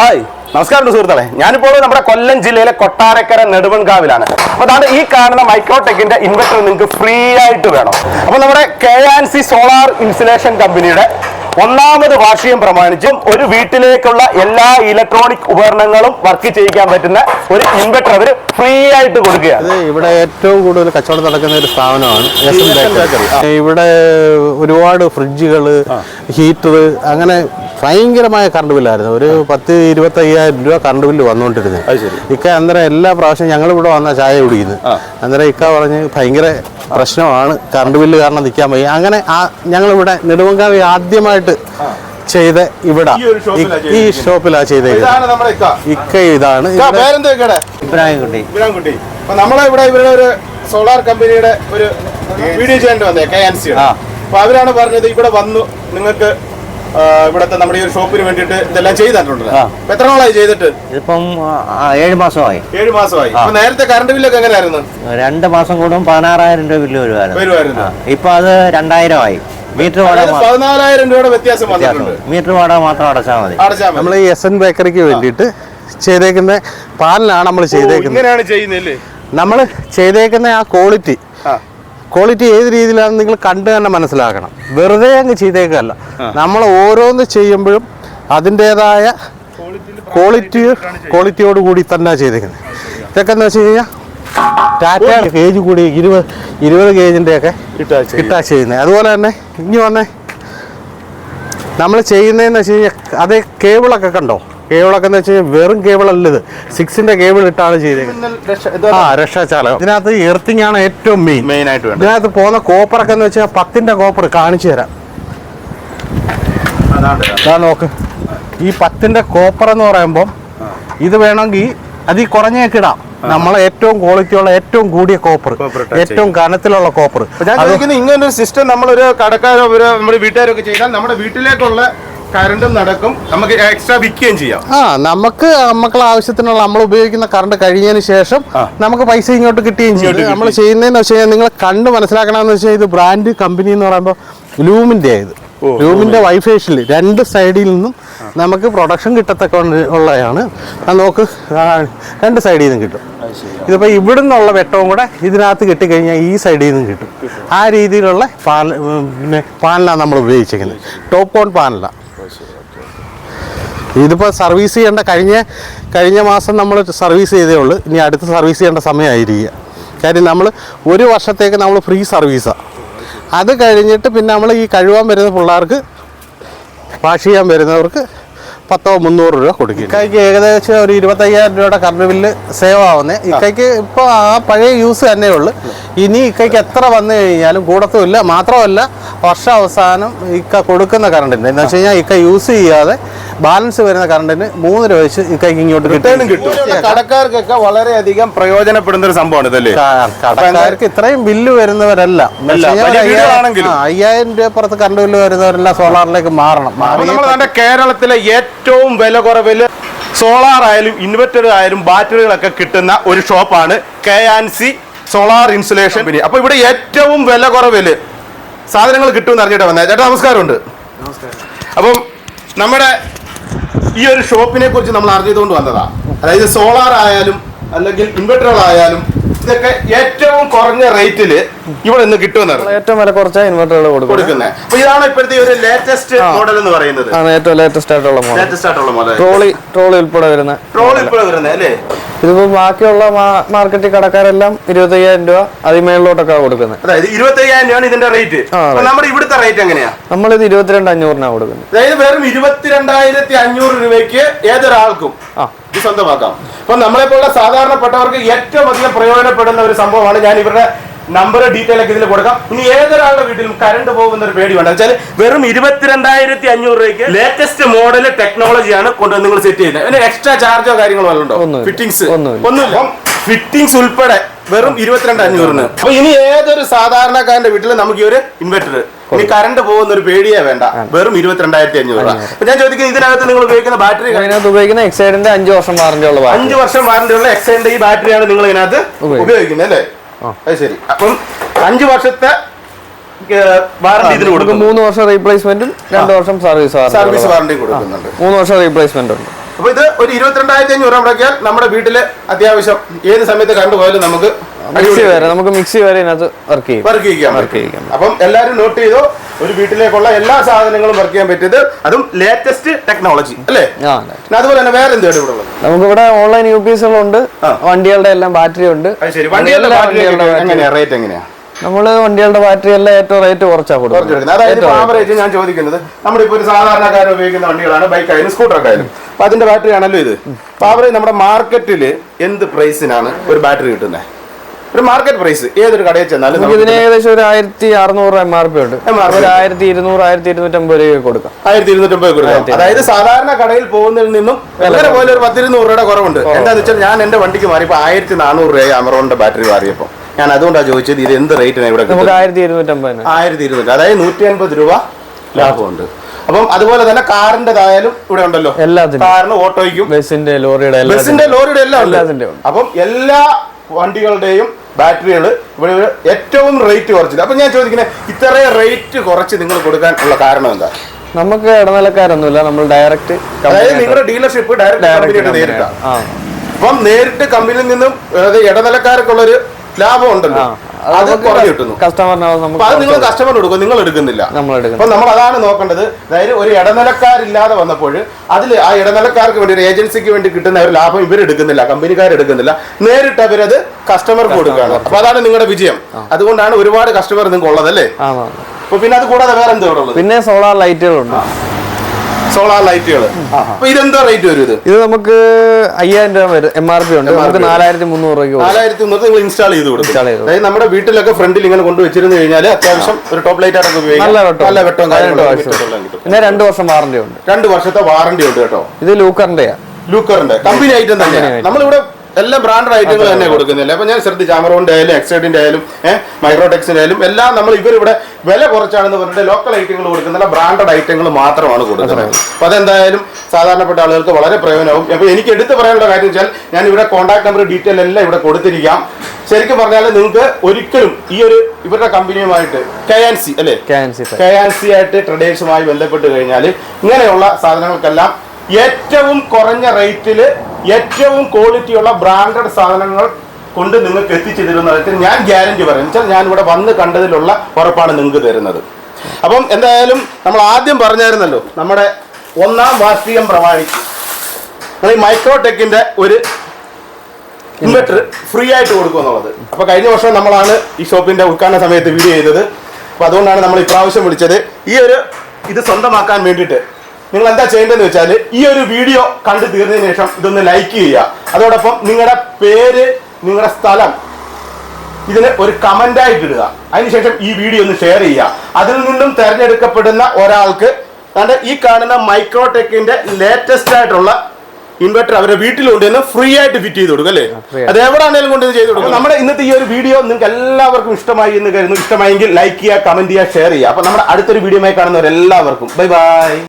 Hi നമസ്കാരം സുഹൃത്തുക്കളെ. ഞാനിപ്പോൾ നമ്മുടെ കൊല്ലം ജില്ലയിലെ കൊട്ടാരക്കര നെടുവൻകാവിലാണ്. അപ്പൊ അതാണ് ഈ കാണുന്ന മൈക്രോടെക്കിന്റെ ഇൻവെർട്ടർ നിങ്ങൾക്ക് ഫ്രീ ആയിട്ട് വേണം. അപ്പൊ നമ്മുടെ K N C solar insulation കമ്പനിയുടെ ഒന്നാമത് വാർഷികം പ്രമാണിച്ചും ഒരു വീട്ടിലേക്കുള്ള എല്ലാ ഇലക്ട്രോണിക് ഉപകരണങ്ങളും വർക്ക് ചെയ്യിക്കാൻ പറ്റുന്ന ഒരു ഇൻവെർട്ടർ അവർ ഫ്രീ ആയിട്ട് കൊടുക്കുകയാണ്. ഇവിടെ ഏറ്റവും കൂടുതൽ കച്ചവടം നടക്കുന്ന ഒരു സ്ഥാപനമാണ് ഇവിടെ ഒരുപാട് ഫ്രിഡ്ജുകൾ ഹീറ്റർ അങ്ങനെ ഭയങ്കരമായ കറണ്ട് ബില്ലായിരുന്നു ഒരു പത്ത് ഇരുപത്തി അയ്യായിരം രൂപ കറണ്ട് ബില്ല് വന്നുകൊണ്ടിരുന്നത് ഇക്ക അന്നേരം എല്ലാ പ്രാവശ്യം ഞങ്ങൾ ഇവിടെ വന്ന ചായ കുടിക്കുന്നത് അന്നേരം ഇക്ക പറഞ്ഞ് ഭയങ്കര പ്രശ്നമാണ്. കറണ്ട് ബില്ല് കാരണം നിൽക്കാൻ വയ്യ. അങ്ങനെ ആ ഞങ്ങളിവിടെ നെടുവങ്കാവി ആദ്യമായിട്ട് ചെയ്ത ഇവിടെ. ഈ ഷോപ്പിലാ ചെയ്ത ഇതാണ് നമ്മുടെ ഇക്ക. ഇക്ക ഇതാണ്. ഇക്ക, പേരെന്താ ഇക്കടെ? ഇബ്രാഹിം കുട്ടി ഇബ്രാഹിംകുട്ടി. നമ്മളെ ഇവിടെ ഇവരുടെ ഒരു സോളാർ കമ്പനിയുടെ ഒരു വീഡിയോ ചെയ്യേണ്ടി വന്നേ കെ എൻ സി ആ. അപ്പൊ അവരാണ് പറഞ്ഞത് ഇവിടെ വന്നു നിങ്ങൾക്ക് ഇവിടത്തെ നമ്മുടെ ഈ ഒരു ഷോപ്പിന് വേണ്ടിയിട്ട് ഇതെല്ലാം ചെയ്തിട്ടുണ്ട്. എത്ര നാളായി ചെയ്തിട്ട്? ഇപ്പം ഏഴ് മാസമായി. ഏഴ് മാസമായി. നേരത്തെ കറണ്ട് ബില്ലൊക്കെ എങ്ങനെയായിരുന്നു? രണ്ട് മാസം കൂടും പതിനാറായിരം രൂപ ബില്ല് വരുമായിരുന്നു ഇപ്പൊ അത് രണ്ടായിരം ആയി മീറ്റർ വാടക പതിനാലായിരം രൂപയുടെ വ്യത്യാസം വന്നിട്ടുണ്ട്. മീറ്റർ വാടക മാത്രം അടച്ചാൽ മതി. നമ്മൾ ഈ എസ് എൻ ബേക്കറിക്ക് വേണ്ടിയിട്ട് ചെയ്തേക്കുന്ന പാലിനാണ് നമ്മൾ ചെയ്തേക്കുന്നത്. ഇങ്ങനെയാണ് ചെയ്യുന്നല്ലേ നമ്മൾ ചെയ്തേക്കുന്ന ആ ക്വാളിറ്റി ക്വാളിറ്റി ഏത് രീതിയിലാണ് നിങ്ങൾ കണ്ട് തന്നെ മനസ്സിലാക്കണം. വെറുതെ അങ്ങ് ചെയ്തേക്കല്ല നമ്മൾ ഓരോന്ന് ചെയ്യുമ്പോഴും അതിന്റെതായ ക്വാളിറ്റി ക്വാളിറ്റിയോട് കൂടി തന്നെ ചെയ്തേക്കുന്നത് ഇതൊക്കെ എന്ന് വെച്ച് കഴിഞ്ഞാൽ ടാറ്റ കേജ് കൂടി ഇരുപത് ഇരുപത് കേജിന്റെ ഒക്കെ കിട്ടാ ചെയ്യുന്നത് അതുപോലെ തന്നെ ഇനി വന്നേ. നമ്മൾ ചെയ്യുന്നതെന്ന് വെച്ച് കഴിഞ്ഞാൽ അതേ കേബിളൊക്കെ കണ്ടോ? കേബിളൊക്കെ എന്ന് വെച്ച് കഴിഞ്ഞാൽ വെറും കേബിൾ അല്ല ഇത്. സിക്സിന്റെ കേബിൾ ഇട്ടാണ് ചെയ്തത് ആ രക്ഷാചാലകം. ഇതിനകത്ത് എർത്തിങ് ആണ് ഏറ്റവും മെയിൻ മെയിൻ ആയിട്ട് വേണ്ടത്. ഇതിനകത്ത് പോകുന്ന കോപ്പറൊക്കെ എന്ന് വെച്ചാൽ പത്തിന്റെ കോപ്പർ കാണിച്ചു തരാം. അതാ നോക്ക്. ഈ പത്തിന്റെ കോപ്പർ എന്ന് പറയുമ്പോൾ ഇത് വേണമെങ്കിൽ അതിൽ കുറഞ്ഞൊക്കെ ഇടാം. നമ്മൾ ഏറ്റവും ക്വാളിറ്റിയുള്ള ഏറ്റവും കൂടിയ കോപ്പർ. ഏറ്റവും കനത്തിലുള്ള കോപ്പർ. ഞാൻ ചോദിക്കുന്നത് ഇങ്ങനെ ഒരു സിസ്റ്റം നമ്മളൊരു കടക്കാരോ ഒരു നമ്മുടെ വീട്ടുകാരോ ഒക്കെ ചെയ്താൽ നമ്മുടെ വീട്ടിലേക്കുള്ള കറണ്ടും നടക്കും. നമുക്ക് എക്സ്ട്രാ വിൽക്കുകയും ചെയ്യാം. ആ നമുക്ക് മക്കളെ ആവശ്യത്തിനുള്ള നമ്മൾ ഉപയോഗിക്കുന്ന കറണ്ട് കഴിഞ്ഞതിന് ശേഷം നമുക്ക് പൈസ ഇങ്ങോട്ട് കിട്ടുകയും ചെയ്യും നമ്മൾ ചെയ്യുന്നതെന്ന് വെച്ച് കഴിഞ്ഞാൽ നിങ്ങൾ കണ്ട് മനസ്സിലാക്കണമെന്ന് വെച്ചാൽ ഇത് ബ്രാൻഡ് കമ്പനി എന്ന് പറയുമ്പോൾ ലൂമിന്റെ ആയത് ലൂമിന്റെ വൈഫേഷ്യൽ രണ്ട് സൈഡിൽ നിന്നും നമുക്ക് പ്രൊഡക്ഷൻ കിട്ടത്തക്ക ഉള്ളതാണ്. അത് നോക്ക്. രണ്ട് സൈഡിൽ നിന്നും കിട്ടും. ഇതിപ്പോൾ ഇവിടെ നിന്നുള്ള വെട്ടവും കൂടെ ഇതിനകത്ത് കിട്ടിക്കഴിഞ്ഞാൽ ഈ സൈഡിൽ നിന്നും കിട്ടും. ആ രീതിയിലുള്ള പാനൽ പിന്നെ പാനലാണ് നമ്മൾ ഉപയോഗിച്ചിരിക്കുന്നത്. ടോപ്പ് കോൺ പാനലാണ്. ഇതിപ്പോൾ സർവീസ് ചെയ്യേണ്ട കഴിഞ്ഞ കഴിഞ്ഞ മാസം നമ്മൾ സർവീസ് ചെയ്തേ ഉള്ളൂ. ഇനി അടുത്ത സർവീസ് ചെയ്യേണ്ട സമയമായിരിക്കുക. കാര്യം നമ്മൾ ഒരു വർഷത്തേക്ക് നമ്മൾ ഫ്രീ സർവീസാണ് അത് കഴിഞ്ഞിട്ട് പിന്നെ നമ്മൾ ഈ കഴുകാൻ വരുന്ന പിള്ളേർക്ക് വാഷ് ചെയ്യാൻ വരുന്നവർക്ക് പത്തോ മുന്നൂറ് രൂപ കൊടുക്കും ഇക്കൈക്ക് ഏകദേശം ഒരു ഇരുപത്തയ്യായിരം രൂപയുടെ കറണ്ട് ബില്ല് സേവ് ആവുന്നത് ഇക്കൈക്ക് ഇപ്പോൾ ആ പഴയ യൂസ് തന്നെ ഉള്ളു. ഇനി ഇക്കൈക്ക് എത്ര വന്നു കഴിഞ്ഞാലും കൂടത്തുമില്ല. മാത്രമല്ല വർഷാവസാനം ഇക്ക കൊടുക്കുന്ന കറണ്ടിന്റെ എന്ന് വെച്ച് കഴിഞ്ഞാൽ ഇക്ക യൂസ് ചെയ്യാതെ ബാലൻസ് വരുന്ന കറണ്ടിന് മൂന്ന് രൂപ വെച്ച് ഇക്കൈക്ക് ഇങ്ങോട്ട് കിട്ടും. കിട്ടും. കടക്കാർക്കൊക്കെ വളരെയധികം പ്രയോജനപ്പെടുന്ന ഒരു സംഭവമാണ് ഇതല്ലേ കടക്കാർക്ക് ഇത്രയും ബില്ല് വരുന്നവരല്ല. അയ്യായിരം രൂപ പുറത്ത് കറണ്ട് ബില്ല് വരുന്നവരെല്ലാം സോളാറിലേക്ക് മാറണം. കേരളത്തിലെ ഏറ്റവും വില കുറവിൽ സോളാർ ആയാലും ഇൻവെർട്ടർ ആയാലും ബാറ്ററികളൊക്കെ കിട്ടുന്ന ഒരു ഷോപ്പാണ് K N C solar insulation company അപ്പൊ ഇവിടെ ഏറ്റവും വില കുറവിൽ സാധനങ്ങൾ കിട്ടുമെന്ന് അറിഞ്ഞിട്ട് വന്നത് ചേട്ടാ നമസ്കാരമുണ്ട്. അപ്പം നമ്മുടെ ഈ ഒരു ഷോപ്പിനെ കുറിച്ച് നമ്മൾ അറിഞ്ഞതുകൊണ്ട് വന്നതാ. അതായത് സോളാർ ആയാലും അല്ലെങ്കിൽ ഇൻവെർട്ടറുകളായാലും ഇതൊക്കെ ഏറ്റവും കുറഞ്ഞ റേറ്റിൽ ഇവിടെ നിന്ന് കിട്ടുമെന്നാണ്. ഏറ്റവും വില കുറച്ച ഇൻവെർട്ടറുകൾ കൊടുക്കും കൊടുക്കുന്നത്. അപ്പൊ ഇതാണ് ഇപ്പോഴത്തെ ഒരു ലേറ്റസ്റ്റ് മോഡൽ എന്ന് പറയുന്നത്. ആണ് ഏറ്റവും ലേറ്റസ്റ്റ് ആയിട്ടുള്ള മോഡൽ ലേറ്റസ്റ്റ് ആയിട്ടുള്ള മോഡൽ ട്രോളി ട്രോളി ഉൾപ്പെടെ വരുന്ന ട്രോളി ഇപ്പോൾ വരുന്നത് അല്ലേ? ഇതിപ്പോ ബാക്കിയുള്ള മാർക്കറ്റിൽ കടക്കാരെല്ലാം ഇരുപത്തയ്യായിരം രൂപ അതിമേളിലോട്ടൊക്കെ കൊടുക്കുന്നത് അതായത് ഇരുപത്തി അയ്യായിരം രൂപയാണ് ഇതിന്റെ റേറ്റ് നമ്മുടെ ഇവിടുത്തെ റേറ്റ് എങ്ങനെയാ? നമ്മളിത് ഇരുപത്തിരണ്ട് അഞ്ഞൂറിനാണ് കൊടുക്കുന്നത് അതായത് വെറും ഇരുപത്തിരണ്ടായിരത്തി അഞ്ഞൂറ് രൂപയ്ക്ക് ഏതൊരാൾക്കും ആ. ഇത് സ്വന്തമാക്കാം. അപ്പൊ നമ്മളെ പോലുള്ള സാധാരണപ്പെട്ടവർക്ക് ഏറ്റവും അധികം പ്രയോജനപ്പെടുന്ന ഒരു സംഭവമാണ് ഞാൻ ഇവരുടെ നമ്പർ ഡീറ്റെയിൽ ഒക്കെ ഇതിൽ കൊടുക്കാം. ഇനി ഏതൊരാളുടെ വീട്ടിലും കറണ്ട് പോകുന്ന ഒരു പേടി വേണ്ട. വെച്ചാൽ വെറും ഇരുപത്തിരണ്ടായിരത്തി അഞ്ഞൂറ് രൂപയ്ക്ക് ലേറ്റസ്റ്റ് മോഡൽ ടെക്നോളജിയാണ് കൊണ്ട് നിങ്ങൾ സെറ്റ് ചെയ്യുന്നത്. അതിന് എക്സ്ട്രാ ചാർജോ കാര്യങ്ങളോ ഉണ്ടോ. ഫിറ്റിംഗ്സ്. ഒന്നുമില്ല. ഫിറ്റിംഗ്സ് ഉൾപ്പെടെ വെറും ഇരുപത്തിരണ്ട് അഞ്ഞൂറിന്. അപ്പൊ ഇനി ഏതൊരു സാധാരണക്കാരന്റെ വീട്ടിൽ നമുക്ക് ഈ ഒരു ഇൻവെർട്ടർ ഇനി കറണ്ട് പോകുന്ന ഒരു പേടിയേ വേണ്ട. വെറും ഇരുപത്തിരണ്ടായിരത്തി അഞ്ഞൂറ് രൂപ. ഞാൻ ചോദിക്കുന്നത് ഇതിനകത്ത് നിങ്ങൾ ഉപയോഗിക്കുന്ന ബാറ്ററി ഇതിനകത്ത് ഉപയോഗിക്കുന്ന എക്സൈഡിന്റെ അഞ്ച് വർഷം വാറന്റി ഉള്ള അഞ്ച് വർഷം വാറന്റി ഉള്ള എക്സൈഡിന്റെ ഈ ബാറ്ററിയാണ് നിങ്ങൾ ഇതിനകത്ത് ഉപയോഗിക്കുന്നത്. അല്ലേ? അത് ശരി. അപ്പം അഞ്ചു വർഷത്തെ വാറണ്ടി ഇതിന് കൊടുക്കും മൂന്ന് വർഷം റീപ്ലേസ്മെന്റും രണ്ട് വർഷം സർവീസ് സർവീസ് വാറന്റി കൊടുക്കുന്നുണ്ട്. മൂന്ന് വർഷം റീപ്ലേസ്മെന്റ് ഉണ്ട്. അപ്പോൾ ഇത് ഒരു ഇരുപത്തിരണ്ടായിരത്തി അഞ്ഞൂറ് രൂപ മുടക്കിയാൽ നമ്മുടെ വീട്ടിൽ അത്യാവശ്യം ഏത് സമയത്ത് കണ്ടുപോയാലും നമുക്ക് മിക്സി വരെ നമുക്ക് മിക്സി വരെ ഇതിനകത്ത് വർക്ക് ചെയ്യും. വർക്ക് ചെയ്യാം വർക്ക്. അപ്പം എല്ലാരും നോട്ട് ചെയ്തോ? ഒരു വീട്ടിലേക്കുള്ള എല്ലാ സാധനങ്ങളും വർക്ക് ചെയ്യാൻ പറ്റിയത് അതും ലേറ്റസ്റ്റ് ടെക്നോളജി അല്ലേ? അതുപോലെ തന്നെ വേറെ എന്താണ് ഇവിടെ ഉള്ളത്? നമുക്ക് ഇവിടെ ഓൺലൈൻ യു പി എസുകളുണ്ട്. വണ്ടികളുടെ എല്ലാം ബാറ്ററി ഉണ്ട്. എങ്ങനെയാ? റേറ്റ് എങ്ങനെയാ? നമ്മൾ വണ്ടികളുടെ ബാറ്ററി എല്ലാം ഏറ്റവും റേറ്റ് കുറച്ചാ കൊടുക്കുന്നത്. അതായത് ആവറേജ് ഞാൻ ചോദിക്കുന്നത് നമ്മളിപ്പോ ഒരു സാധാരണക്കാരൻ ഉപയോഗിക്കുന്ന വണ്ടികളാണ് ബൈക്ക് ആയാലും സ്കൂട്ടർ ഒക്കെ ആയാലും. അപ്പൊ അതിന്റെ ബാറ്ററി ആണല്ലോ ഇത്. അപ്പൊ ആവറേജ് നമ്മുടെ മാർക്കറ്റിൽ എന്ത് പ്രൈസിനാണ് ഒരു ബാറ്ററി കിട്ടുന്നത് ഒരു മാർക്കറ്റ് പ്രൈസ് ഏതൊരു കടയിൽ ചെന്നാലും ഇതിന് ഏകദേശം ഒരു ആയിരത്തി അറുന്നൂറ് എം ആർ പി ഉണ്ട്. ഒരു ആയിരത്തി ഇരുന്നൂറ് ആയിരത്തി ഇരുന്നൂറ്റമ്പത് രൂപ കൊടുക്കാം. ആയിരത്തി ഇരുന്നൂറ്റമ്പത് കൊടുക്കാം. അതായത് സാധാരണ കടയിൽ പോകുന്നതിൽ നിന്നും എങ്ങനെ പോലെ ഒരു പത്തിരുന്നൂറ് രൂപയുടെ കുറവുണ്ട്. എന്താന്ന് വെച്ചാൽ ഞാൻ എന്റെ വണ്ടിക്ക് മാറിയപ്പോ ആയിരത്തി നാനൂറ് രൂപ അമറോണിന്റെ ബാറ്ററി മാറിയപ്പോ. ഞാൻ അതുകൊണ്ടാണ് ചോദിച്ചത് ഇത് എന്ത് റേറ്റിനാണ് ഇവിടെ? ആയിരത്തി ഇരുന്നൂറ്റമ്പത് ആയിരത്തി ഇരുന്നൂറ് അതായത് നൂറ്റി അൻപത് രൂപ ലാഭമുണ്ട്. അപ്പം അതുപോലെ തന്നെ കാറിന്റേതായാലും ഇവിടെ ഉണ്ടല്ലോ. എല്ലാത്തിനും. കാറിന് ഓട്ടോയ്ക്കും. ബസ്സിന്റെ ലോറിയുടെ ബസിന്റെ ലോറിയുടെ എല്ലാം അപ്പം എല്ലാ വണ്ടികളുടെയും ബാറ്ററികൾ ഇവിടെ ഏറ്റവും റേറ്റ് കുറച്ചില്ല. അപ്പൊ ഞാൻ ചോദിക്കുന്നത് ഇത്രയും റേറ്റ് കുറച്ച് നിങ്ങൾ കൊടുക്കാൻ ഉള്ള കാരണം എന്താ? നമുക്ക് ഇടനിലക്കാരൊന്നുമില്ല. നമ്മൾ ഡയറക്റ്റ് അതായത് നിങ്ങളുടെ ഡീലർഷിപ്പ് ഡയറക്റ്റ് നേരിട്ടാണ് അപ്പം നേരിട്ട് കമ്പനിയിൽ നിന്നും അതായത് ഇടനിലക്കാർക്കുള്ള ഒരു ലാഭം ഉണ്ടല്ലോ അത് കുറഞ്ഞു കിട്ടുന്നു. കസ്റ്റമറിന് അപ്പൊ അത് നിങ്ങൾ കസ്റ്റമർ എടുക്കും നിങ്ങൾ എടുക്കുന്നില്ല. അപ്പൊ നമ്മൾ അതാണ് നോക്കേണ്ടത്. അതായത് ഒരു ഇടനിലക്കാരില്ലാതെ വന്നപ്പോൾ അതിൽ ആ ഇടനിലക്കാർക്ക് വേണ്ടി ഒരു ഏജൻസിക്ക് വേണ്ടി കിട്ടുന്ന ഒരു ലാഭം ഇവർ എടുക്കുന്നില്ല കമ്പനിക്കാർ എടുക്കുന്നില്ല. നേരിട്ട് അവരത് കസ്റ്റമർക്ക് കൊടുക്കുകയാണ്. അപ്പൊ അതാണ് നിങ്ങളുടെ വിജയം. അതുകൊണ്ടാണ് ഒരുപാട് കസ്റ്റമർ നിങ്ങൾക്ക് ഉള്ളത് അല്ലേ അപ്പൊ പിന്നെ അത് കൂടാതെ വേറെ എന്താ പിന്നെ സോളാർ ലൈറ്റുകളുണ്ട് സോളാർ ലൈറ്റുകൾ അപ്പൊ ഇതെന്താ റേറ്റ് വരും ഇത് ഇത് നമുക്ക് അയ്യായിരം രൂപ വരും എം ആർ പി ഉണ്ട്. നമുക്ക് നാലായിരത്തി മുന്നൂറ് രൂപ. നാലായിരത്തി മുന്നൂറ് നിങ്ങൾ ഇൻസ്റ്റാൾ ചെയ്ത് കൊടുക്കും. അതായത് നമ്മുടെ വീട്ടിലൊക്കെ ഫ്രണ്ടിൽ ഇങ്ങനെ കൊണ്ട് വെച്ചിരുന്നു കഴിഞ്ഞാൽ അത്യാവശ്യം ഒരു ടോപ്പ് ലൈറ്റ് ആയിട്ടൊക്കെ ഉപയോഗിക്കാം. നല്ല വെട്ടം. നല്ല വെട്ടവും കിട്ടും. പിന്നെ രണ്ട് വർഷം വാറണ്ടി ഉണ്ട്. രണ്ട് വർഷത്തെ വാറണ്ടി ഉണ്ട് കേട്ടോ. ഇത് ലൂക്കറിന്റെയാ. ലൂക്കറിന്റെ. കമ്പനി ഐറ്റം തന്നെയാണ്. നമ്മളിവിടെ എല്ലാ ബ്രാൻഡ് ഐറ്റങ്ങൾ തന്നെ കൊടുക്കുന്നില്ല? അപ്പൊ ഞാൻ ശ്രദ്ധിച്ചു അമറോണിന്റെ ആയാലും എക്സൈഡിന്റെ ആയാലും മൈക്രോടെക്സിന്റെ ആയാലും എല്ലാം നമ്മൾ ഇവരിവിടെ വില കുറച്ചാണെന്ന് പറഞ്ഞിട്ട് ലോക്കൽ ഐറ്റങ്ങൾ കൊടുക്കുന്നില്ല ബ്രാൻഡഡ് ഐറ്റങ്ങൾ മാത്രമാണ് കൊടുക്കുന്നത്. അപ്പൊ അതെന്തായാലും സാധാരണപ്പെട്ട ആളുകൾക്ക് വളരെ പ്രയോജനവും അപ്പൊ എനിക്ക് എടുത്തു പറയാനുള്ള കാര്യം വെച്ചാൽ ഞാൻ ഇവിടെ കോൺടാക്ട് നമ്പർ ഡീറ്റെയിൽ എല്ലാം ഇവിടെ കൊടുത്തിരിക്കാം. ശരിക്കും പറഞ്ഞാൽ നിങ്ങൾക്ക് ഒരിക്കലും ഈ ഒരു ഇവരുടെ കമ്പനിയുമായിട്ട് കെ ആൻ സി അല്ലേ? കെ ആൻ സി ആയിട്ട് ട്രഡേഴ്സുമായി ബന്ധപ്പെട്ട് കഴിഞ്ഞാൽ ഇങ്ങനെയുള്ള സാധനങ്ങൾക്കെല്ലാം ഏറ്റവും കുറഞ്ഞ റേറ്റിൽ ഏറ്റവും ക്വാളിറ്റിയുള്ള ബ്രാൻഡഡ് സാധനങ്ങൾ കൊണ്ട് നിങ്ങൾക്ക് എത്തിച്ചു തരുന്നതിന് ഞാൻ ഗ്യാരണ്ടി പറയും. വെച്ചാൽ ഞാൻ ഇവിടെ വന്ന് കണ്ടതിലുള്ള ഉറപ്പാണ് നിങ്ങൾക്ക് തരുന്നത്. അപ്പം എന്തായാലും നമ്മൾ ആദ്യം പറഞ്ഞായിരുന്നല്ലോ നമ്മുടെ ഒന്നാം വാർഷികം പ്രമാണിച്ച്. നമ്മൾ ഈ മൈക്രോടെക്കിന്റെ ഒരു ഇൻവെർട്ടർ ഫ്രീ ആയിട്ട് കൊടുക്കും എന്നുള്ളത്. അപ്പൊ കഴിഞ്ഞ വർഷം നമ്മളാണ് ഈ ഷോപ്പിന്റെ ഉദ്ഘാടന സമയത്ത് വീഡിയോ ചെയ്തത്. അപ്പൊ അതുകൊണ്ടാണ് നമ്മൾ ഇപ്രാവശ്യം വിളിച്ചത്. ഈ ഒരു ഇത് സ്വന്തമാക്കാൻ വേണ്ടിയിട്ട് നിങ്ങൾ എന്താ ചെയ്യേണ്ടതെന്ന് വെച്ചാൽ ഈ ഒരു വീഡിയോ കണ്ടു തീർന്നതിന് ശേഷം ഇതൊന്ന് ലൈക്ക് ചെയ്യുക. അതോടൊപ്പം നിങ്ങളുടെ പേര് നിങ്ങളുടെ സ്ഥലം ഇതിന് ഒരു കമന്റ് ആയിട്ട് ഇടുക. അതിനുശേഷം ഈ വീഡിയോ ഒന്ന് ഷെയർ ചെയ്യുക. അതിൽ നിന്നും തിരഞ്ഞെടുക്കപ്പെടുന്ന ഒരാൾക്ക് കണ്ട് ഈ കാണുന്ന മൈക്രോടെക്കിന്റെ ലേറ്റസ്റ്റ് ആയിട്ടുള്ള ഇൻവെർട്ടർ അവരുടെ വീട്ടിൽ കൊണ്ടുവന്ന് ഫ്രീ ആയിട്ട് ഫിറ്റ് ചെയ്ത് കൊടുക്കും അല്ലേ? അത് എവിടെയാണെങ്കിലും കൊണ്ടുവന്ന് ചെയ്ത് കൊടുക്കും. നമ്മുടെ ഇന്നത്തെ ഈ ഒരു വീഡിയോ നിങ്ങൾക്ക് എല്ലാവർക്കും ഇഷ്ടമായി എന്ന് കരുതുന്നു. ഇഷ്ടമായെങ്കിൽ ലൈക്ക് ചെയ്യുക കമന്റ് ചെയ്യുക ഷെയർ ചെയ്യുക. അപ്പൊ നമ്മുടെ അടുത്തൊരു വീഡിയോ ആയി കാണുന്നവരെല്ലാവർക്കും. Bye bye